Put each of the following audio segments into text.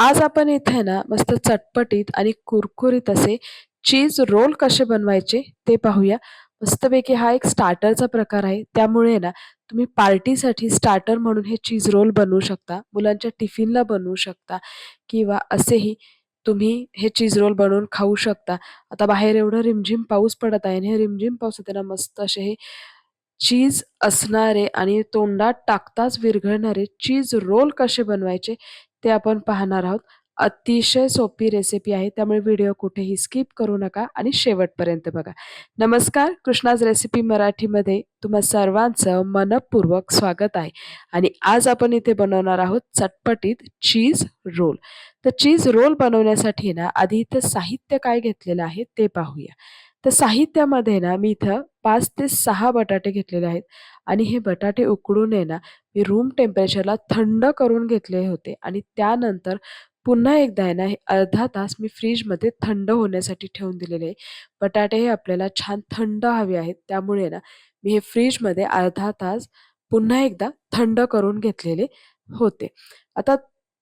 आज आपण इथे ना मस्त चटपटीत आणि कुरकुरीत असे चीज रोल कसे बनवायचे ते पाहूया. मस्तपैकी हा एक स्टार्टरचा प्रकार आहे. त्यामुळे ना तुम्ही पार्टीसाठी स्टार्टर म्हणून हे चीज रोल बनवू शकता. मुलांच्या टिफिनला बनवू शकता किंवा असेही तुम्ही हे चीज रोल बनवून खाऊ शकता. आता बाहेर एवढं रिमझिम पाऊस पडत आहे आणि हे रिमझिम पाऊस त्यांना मस्त असे हे चीज असणारे आणि तोंडात टाकताच विरघळणारे चीज रोल कसे बनवायचे ते आपण पाहणार आहोत. अतिशय सोपी रेसिपी आहे त्यामुळे व्हिडिओ कुठेही स्किप करू नका आणि शेवटपर्यंत बघा. नमस्कार कृष्णाज रेसिपी मराठीमध्ये तुम्हा सर्वांचं मनपूर्वक स्वागत आहे आणि आज आपण इथे बनवणार आहोत चटपटीत चीज रोल. तर चीज रोल बनवण्यासाठी ना आधी इथं साहित्य काय घेतलेलं आहे ते पाहूया. तर साहित्यामध्ये ना मी इथं 5 ते 6 बटाटे घेतलेले आहेत आणि हे बटाटे उकडून आहे ना मी रूम टेम्परेचरला थंड करून घेतले होते आणि त्यानंतर पुन्हा एकदा आहे ना हे अर्धा तास मी फ्रीजमध्ये थंड होण्यासाठी ठेवून दिलेले आहे. बटाटे हे आपल्याला छान थंड हवे आहेत त्यामुळे ना मी हे फ्रीजमध्ये अर्धा तास पुन्हा एकदा थंड करून घेतलेले होते. आता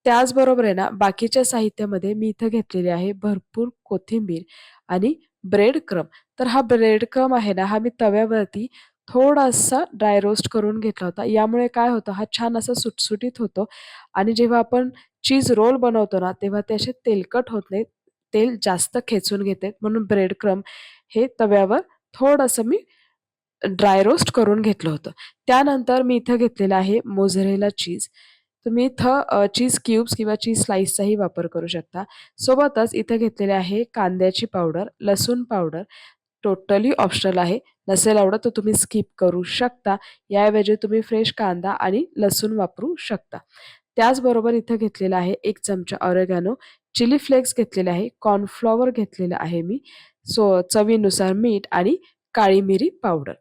त्याचबरोबर आहे ना बाकीच्या साहित्यामध्ये मी इथं घेतलेले आहे भरपूर कोथिंबीर आणि ब्रेड क्रम. तर हा ब्रेड क्रम आहे ना हा मी तव्यावरती थोडासा ड्राय रोस्ट करून घेतला होता. यामुळे काय होतं हा छान असा सुटसुटीत होतो आणि जेव्हा आपण चीज रोल बनवतो ना तेव्हा ते असे तेलकट होत नाहीत. तेल जास्त खेचून घेते म्हणून ब्रेड क्रम हे तव्यावर थोडंसं मी ड्राय रोस्ट करून घेतलं होतं. त्यानंतर मी इथं घेतलेलं आहे मोझरेला चीज. तुम्ही इथं चीज क्यूब्स किंवा चीज स्लाईसचाही वापर करू शकता. सोबतच इथं घेतलेले आहे कांद्याची पावडर, लसूण पावडर टोटली ऑप्शनल आहे. नसेल आवडत तर तुम्ही स्किप करू शकता. याऐवजी तुम्ही फ्रेश कांदा आणि लसूण वापरू शकता. त्याचबरोबर इथं घेतलेला आहे एक चमचा ऑरेगॅनो, चिली फ्लेक्स घेतलेले आहे, कॉर्नफ्लॉवर घेतलेलं आहे मी, सो चवीनुसार मीठ आणि काळी मिरी पावडर.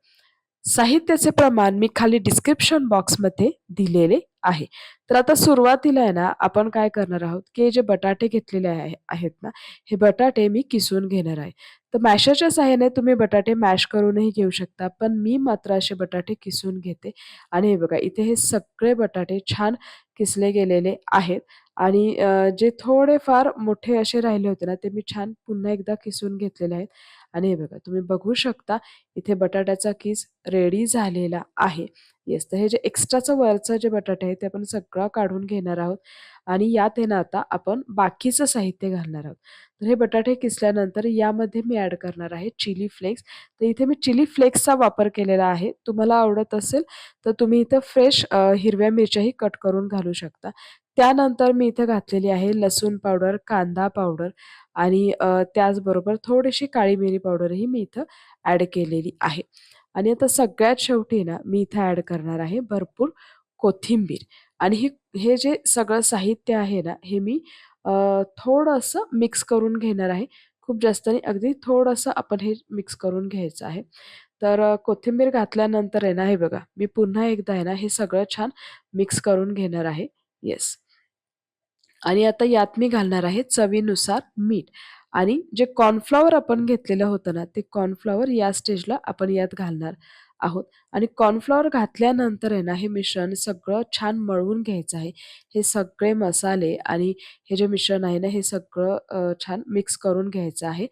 साहित्याचे प्रमाण मी खाली डिस्क्रिप्शन बॉक्समध्ये दिलेले आहे. तर आता सुरुवातीला आहे ना आपण काय करणार आहोत, की हे जे बटाटे घेतलेले आहे आहेत ना, हे बटाटे मी किसून घेणार आहे. तर मॅशरच्या साह्याने तुम्ही बटाटे मॅश करूनही घेऊ शकता. पण मी मात्र असे बटाटे किसून घेते आणि हे बघा इथे हे सगळे बटाटे छान किसले गेलेले आहेत आणि जे थोडेफार मोठे असे राहिले होते ना, ते मी छान पुन्हा एकदा किसून घेतलेले आहेत आणि हे बघा तुम्ही बघू शकता इथे बटाट्याचा किस रेडी झालेला आहे. येस, तर हे जे एक्स्ट्राचं वरचं जे बटाटे आहे ते आपण सगळं काढून घेणार आहोत आणि यात हे ना आता आपण बाकीचं साहित्य घालणार आहोत. तर हे बटाटे किसल्यानंतर यामध्ये मी ॲड करणार आहे चिली फ्लेक्स. तर इथे मी चिली फ्लेक्सचा वापर केलेला आहे. तुम्हाला आवडत असेल तर तुम्ही इथं फ्रेश हिरव्या मिरच्याही कट करून घालू शकता. त्यानंतर मी इथे घातलेली आहे लसूण पावडर, कांदा पावडर आणि त्याचबरोबर थोडीशी काळी मिरी पावडरही मी इथं ॲड केलेली आहे. आणि आता सगळ्यात शेवटी ना मी इथं ॲड करणार आहे भरपूर कोथिंबीर आणि हे हे जे सगळं साहित्य आहे ना हे मी थोडंसं मिक्स करून घेणार आहे. खूप जास्त नाही अगदी थोडंसं आपण हे मिक्स करून घ्यायचं आहे. तर कोथिंबीर घातल्यानंतर आहे ना हे बघा मी पुन्हा एकदा आहे ना हे सगळं छान मिक्स करून घेणार आहे. येस. आणि आता यात मी घालणार आहे चवीनुसार मीठ आणि जे कॉर्नफ्लॉवर आपण घेतलेलं होतं ना, ते कॉर्नफ्लॉवर या स्टेजला आपण यात घालणार आहोत आणि कॉर्नफ्लॉवर घातल्यानंतर आहे ना, हे मिश्रण सगळं छान मळवून घ्यायचं आहे. हे सगळे मसाले आणि हे जे मिश्रण आहे ना, हे सगळं छान मिक्स करून घ्यायचं आहे.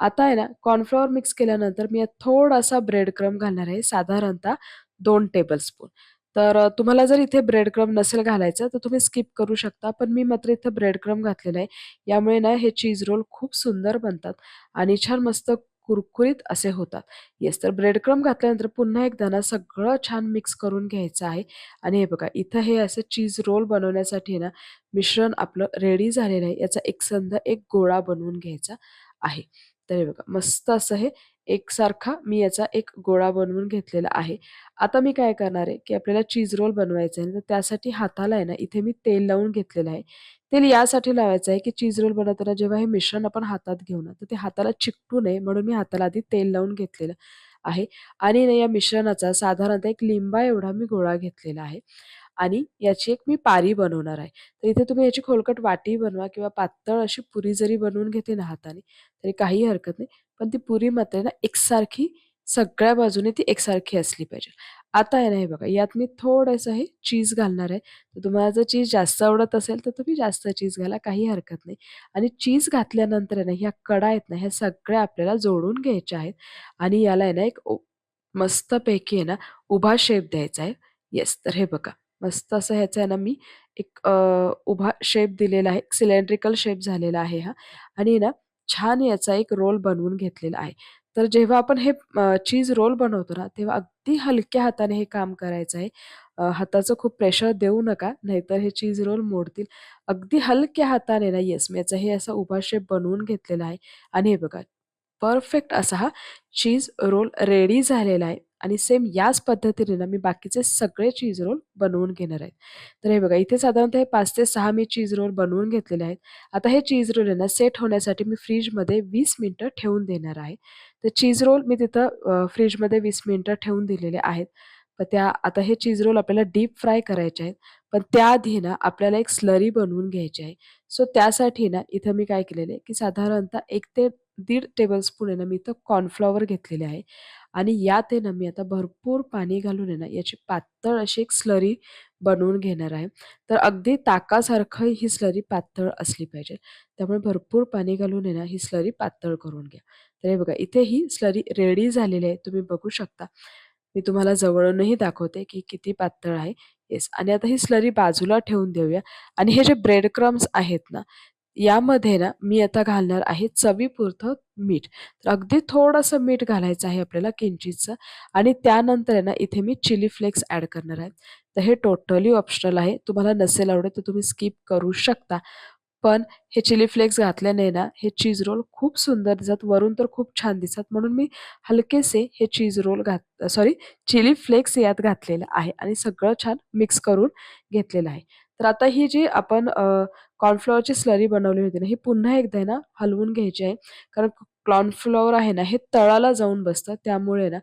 आता आहे ना, कॉर्नफ्लॉवर मिक्स केल्यानंतर मी थोडासा ब्रेड क्रम घालणार आहे, साधारणतः दोन टेबलस्पून. तर तुम्हाला जर इथे ब्रेड क्रम नसेल घालायचं तर तुम्ही स्किप करू शकता. पण मी मात्र इथे ब्रेड क्रम घातलेला आहे. यामुळे ना हे चीज रोल खूप सुंदर बनतात आणि छान मस्त कुरकुरीत असे होतात. येस, तर ब्रेडक्रम घातल्यानंतर पुन्हा एकदा ना सगळं छान मिक्स करून घ्यायचं आहे आणि हे बघा इथं हे असं चीज रोल बनवण्यासाठी ना मिश्रण आपलं रेडी झालेलं आहे. याचा एक संध एक गोळा बनवून घ्यायचा आहे. तर हे बघा मस्त असं हे एकसारखा मी याचा एक गोळा बनवून घेतलेला आहे. आता मी काय करणार आहे, की आपल्याला चीज रोल बनवायचा आहे, तर त्यासाठी हाताला आहे ना इथे मी तेल लावून घेतलेलं आहे. तेल यासाठी लावायचं आहे, की चीज रोल बनवताना जेव्हा हे मिश्रण आपण हातात घेऊ ना, तर ते हाताला चिकटू नये म्हणून मी हाताला आधी तेल लावून घेतलेलं आहे आणि या मिश्रणाचा साधारणतः एक लिंबा एवढा मी गोळा घेतलेला आहे आणि याची एक मी पारी बनवणार आहे. तर इथे तुम्ही याची खोलकट वाटी बनवा किंवा पातळ अशी पुरी जरी बनवून घेते ना हाताने, तरी काही हरकत नाही. पण ती पुरी मात्र ना एकसारखी सगळ्या बाजूने ती एकसारखी असली पाहिजे आता आहे ना हे बघा यात मी थोडंसं हे चीज घालणार आहे. तर तुम्हाला जर चीज जास्त आवडत असेल तर तुम्ही जास्त चीज घाला काही हरकत नाही. आणि चीज घातल्यानंतर आहे ना ह्या कडा आहेत ना ह्या सगळ्या आपल्याला जोडून घ्यायच्या आहेत. आणि याला आहे ना एक मस्तपैकी आहे ना उभा शेप द्यायचा आहे. येस तर हे बघा मस्त असं ह्याचा आहे ना मी एक उभा शेप दिलेला आहे. सिलेंड्रिकल शेप झालेला आहे हा. आणि ना छान याचा एक रोल बनवून घेतलेला आहे. तर जेव्हा आपण हे चीज रोल बनवतो ना तेव्हा अगदी हलक्या हाताने हे काम करायचं आहे. हाताचं खूप प्रेशर देऊ नका नाहीतर हे चीज रोल मोडतील. अगदी हलक्या हाताने ना येस मी याचा हे असा उभा शेप बनवून घेतलेला आहे. आणि हे बघा परफेक्ट असा हा चीज रोल रेडी झालेला आहे. आणि सेम याच पद्धतीने ना मी बाकीचे सगळे चीज रोल बनवून घेणार आहे. तर हे बघा इथे साधारणतः हे पाच ते सहा मी चीज रोल बनवून घेतलेले आहेत. आता हे चीज रोल आहे ना सेट होण्यासाठी मी फ्रीजमध्ये वीस मिनटं ठेवून देणार आहे. तर चीज रोल मी तिथं फ्रीजमध्ये वीस मिनटं ठेवून दिलेले आहेत. पण त्या आता हे चीज रोल आपल्याला डीप फ्राय करायचे आहेत. पण त्याआधी ना आपल्याला एक स्लरी बनवून घ्यायची आहे. सो त्यासाठी ना इथं मी काय केलेलं आहे की साधारणतः एक ते दीड टेबलस्पून आहे ना मी इथं कॉर्नफ्लॉवर घेतलेले आहे. आणि यात आहे ना मी आता भरपूर पाणी घालून आहे ना याची पातळ अशी एक स्लरी बनवून घेणार आहे. तर अगदी ताकासारखं ही स्लरी पातळ असली पाहिजे. त्यामुळे भरपूर पाणी घालून आहे ना ही स्लरी पातळ करून घ्या. तर हे बघा इथे ही स्लरी रेडी झालेली आहे. तुम्ही बघू शकता. मी तुम्हाला जवळूनही दाखवते की किती पातळ आहे. येस आणि आता ही स्लरी बाजूला ठेवून देऊया. आणि हे जे ब्रेड क्रम्स आहेत ना यामध्ये ना मी आता घालणार आहे चवीपुरतं मीठ. तर अगदी थोडंसं मीठ घालायचं आहे आपल्याला किंचितचं आणि त्यानंतर आहे ना इथे मी चिली फ्लेक्स ॲड करणार आहे. तर हे टोटली ऑप्शनल आहे. तुम्हाला नसेल आवडत तर तुम्ही स्किप करू शकता. पण हे चिली फ्लेक्स घातल्याने ना हे चीज रोल खूप सुंदर दिसतात. वरून तर खूप छान दिसतात. म्हणून मी हलकेसे हे चीज रोल घात सॉरी चिली फ्लेक्स यात घातलेलं आहे आणि सगळं छान मिक्स करून घेतलेलं आहे. तर आता ही जी आपण कॉर्नफ्लॉवरची स्लरी बनवली होती ना ही पुन्हा एकदा ना हलवून घ्यायची आहे. कारण कॉर्नफ्लॉवर आहे ना हे तळाला जाऊन बसतं त्यामुळे ना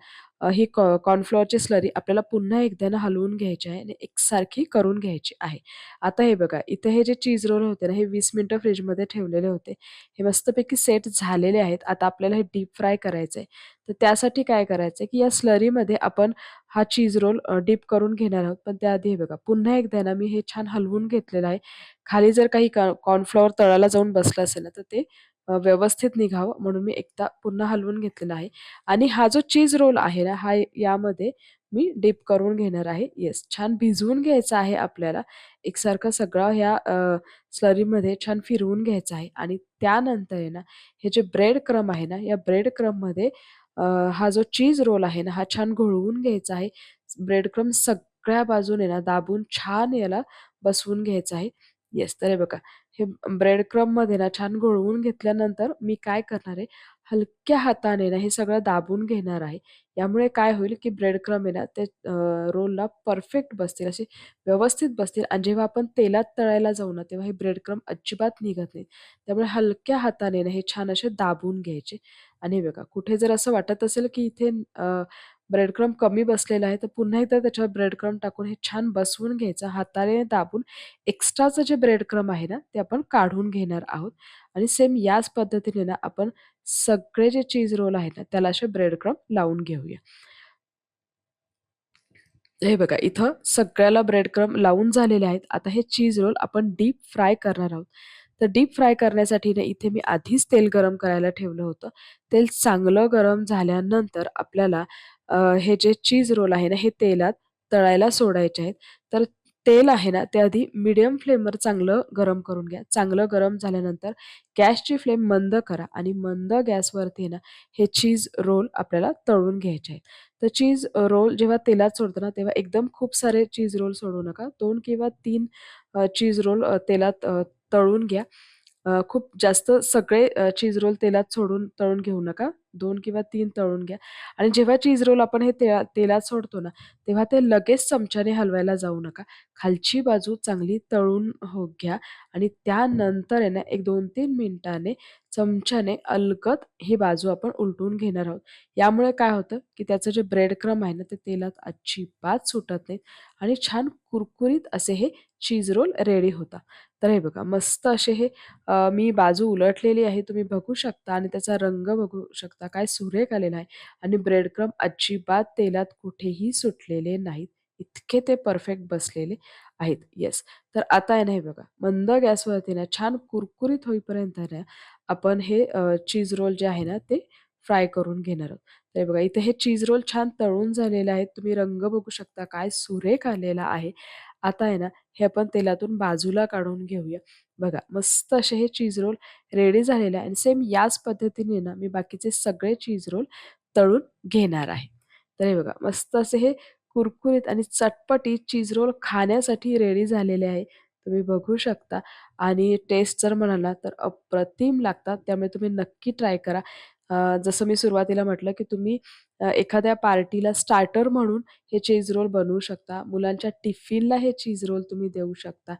ही कॉ कॉर्नफ्लॉवरची स्लरी आपल्याला पुन्हा एकदा ना हलवून घ्यायची आहे आणि एकसारखी करून घ्यायची आहे. आता हे बघा इथे हे जे चीज रोल होते ना हे वीस मिनटं फ्रीजमध्ये ठेवलेले होते. हे मस्तपैकी सेट झालेले आहेत. आता आपल्याला हे डीप फ्राय करायचं आहे तर त्यासाठी काय करायचं आहे की या स्लरीमध्ये आपण हा चीज रोल डीप करून घेणार आहोत. पण त्याआधी हे बघा पुन्हा एकदा ना मी हे छान हलवून घेतलेलं आहे. खाली जर काही कॉर्नफ्लॉवर तळाला जाऊन बसलं असेल ना तर ते व्यवस्थित निघावं. म्हणून मी एकदा पुन्हा हलवून घेतलेला आहे. आणि हा जो चीज रोल आहे ना हा यामध्ये मी डीप करून घेणार आहे. येस छान भिजवून घ्यायचं आहे आपल्याला. एकसारखं सगळं ह्या स्लरीमध्ये छान फिरवून घ्यायचं आहे. आणि त्यानंतर आहे ना हे जे ब्रेड क्रम आहे ना या ब्रेड क्रममध्ये हा जो चीज रोल आहे ना हा छान घोळवून घ्यायचा आहे. ब्रेड क्रम सगळ्या बाजूने ना दाबून छान याला बसवून घ्यायचं आहे. येस तर हे बघा हे ब्रेड क्रममध्ये ना छान घोळवून घेतल्यानंतर मी काय करणार आहे? हलक्या हाताने ना हे सगळं दाबून घेणार आहे. यामुळे काय होईल की ब्रेड क्रम आहे ना ते रोलला परफेक्ट बसतील. असे व्यवस्थित बसतील आणि जेव्हा आपण तेलात तळायला जाऊ ना तेव्हा हे ब्रेड क्रम अजिबात निघत नाही. त्यामुळे हलक्या हाताने ना हे छान असे दाबून घ्यायचे. आणि बघा कुठे जर असं वाटत असेल की इथे क्रम कमी बसलेला आहे तर पुन्हा एकदा त्याच्यावर ब्रेड क्रम टाकून हे छान बसवून घ्यायचं. हाताने दाबून एक्स्ट्राचं जे ब्रेड क्रम आहे ना ते आपण काढून घेणार आहोत. आणि सेम याच पद्धतीने ना आपण सगळे जे चीज रोल आहेत ना त्याला असे ब्रेड क्रम लावून घेऊया. हे बघा इथं सगळ्याला ब्रेड क्रम लावून झालेले आहेत. आता हे चीज रोल आपण डीप फ्राय करणार आहोत. तर डीप फ्राय करण्यासाठी ना इथे मी आधीच तेल गरम करायला ठेवलं होतं. तेल चांगलं गरम झाल्यानंतर आपल्याला हे जे चीज रोल आहे ना हे तेलात तळायला सोडायचे आहेत. तर तेल आहे ना ते आधी मिडियम फ्लेमवर चांगलं गरम करून घ्या. चांगलं गरम झाल्यानंतर गॅसची फ्लेम मंद करा आणि मंद गॅसवरती ना हे चीज रोल आपल्याला तळून घ्यायचे आहेत. तर चीज रोल जेव्हा तेलात सोडतो ना तेव्हा एकदम खूप सारे चीज रोल सोडू नका. दोन किंवा तीन चीज रोल तेलात तळून घ्या. खूप जास्त सगळे चीज रोल तेलात सोडून तळून घेऊ नका. दोन किंवा तीन तळून घ्या. आणि जेव्हा चीज रोल आपण हे तेला तेलात सोडतो ना तेव्हा ते लगेच चमच्याने हलवायला जाऊ नका. खालची बाजू चांगली तळून हो घ्या. आणि त्यानंतर आहे ना एक दोन तीन मिनिटाने चमच्याने अलगद ही बाजू आपण उलटून घेणार आहोत. यामुळे काय होतं की त्याचं जे ब्रेड क्रम आहे ना ते तेलात अजिबात सुटत नाहीत आणि छान कुरकुरीत असे हे चीज रोल रेडी होता तर हे बघा मस्त असे हे मी बाजू उलटलेली आहे तुम्ही बघू शकता आणि त्याचा रंग बघू शकता. आता काय सुरेख आलेला आहे. आणि ब्रेडक्रम अजिबात तेलात कुठेही सुटलेले नाहीत. इतके ते परफेक्ट बसलेले आहेत. येस तर आता आहे ना हे बघा. मंद गॅसवरती ना छान कुरकुरीत होईपर्यंत ना आपण हे चीज रोल जे आहे ना ते फ्राय करून घेणार आहोत. तर हे बघा इथे हे चीज रोल छान तळून झालेले आहेत. तुम्ही रंग बघू शकता काय सुरेख आलेला आहे. आता आहे ना हे आपण तेलातून बाजूला काढून घेऊया. बघा मस्त असे हे चीज रोल रेडी झालेले आहे आणि सेम याच पद्धतीने ना मी बाकीचे सगळे चीज रोल तळून घेणार आहे. तर हे बघा मस्त असे हे कुरकुरीत आणि चटपटीत चीज रोल खाण्यासाठी रेडी झालेले आहे. तुम्ही बघू शकता आणि टेस्ट जर म्हणाला तर अप्रतिम लागतात. त्यामुळे तुम्ही नक्की ट्राय करा. जसं मी सुरुवातीला म्हटलं की तुम्ही एखाद्या पार्टीला स्टार्टर म्हणून हे चीज रोल बनवू शकता. मुलांच्या टिफिनला हे चीज रोल तुम्ही देऊ शकता.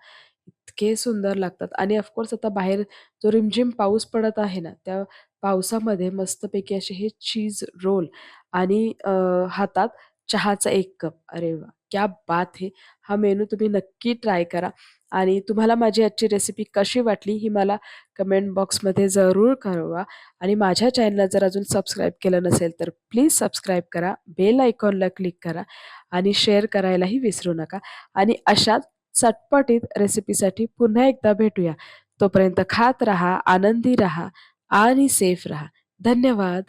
इतके सुंदर लागतात. आणि ऑफकोर्स आता बाहेर जो रिमझिम पाऊस पडत आहे ना त्या पावसामध्ये मस्तपैकी असे हे चीज रोल आणि अ, हातात चहाचा एक कप अरे वा! क्या बात है! हा मेनू तुम्ही नक्की ट्राय करा. आणि तुम्हाला माझी आजची रेसिपी कशी वाटली ही मला कमेंट बॉक्समध्ये जरूर कळवा. आणि माझ्या चॅनलला जर अजून सबस्क्राईब केलं नसेल तर प्लीज सबस्क्राईब करा. बेल आयकॉनला क्लिक करा आणि शेअर करायलाही विसरू नका. आणि अशाच चटपटीत रेसिपीसाठी पुन्हा एकदा भेटूया. तोपर्यंत खात रहा आनंदी रहा आणि सेफ रहा. धन्यवाद.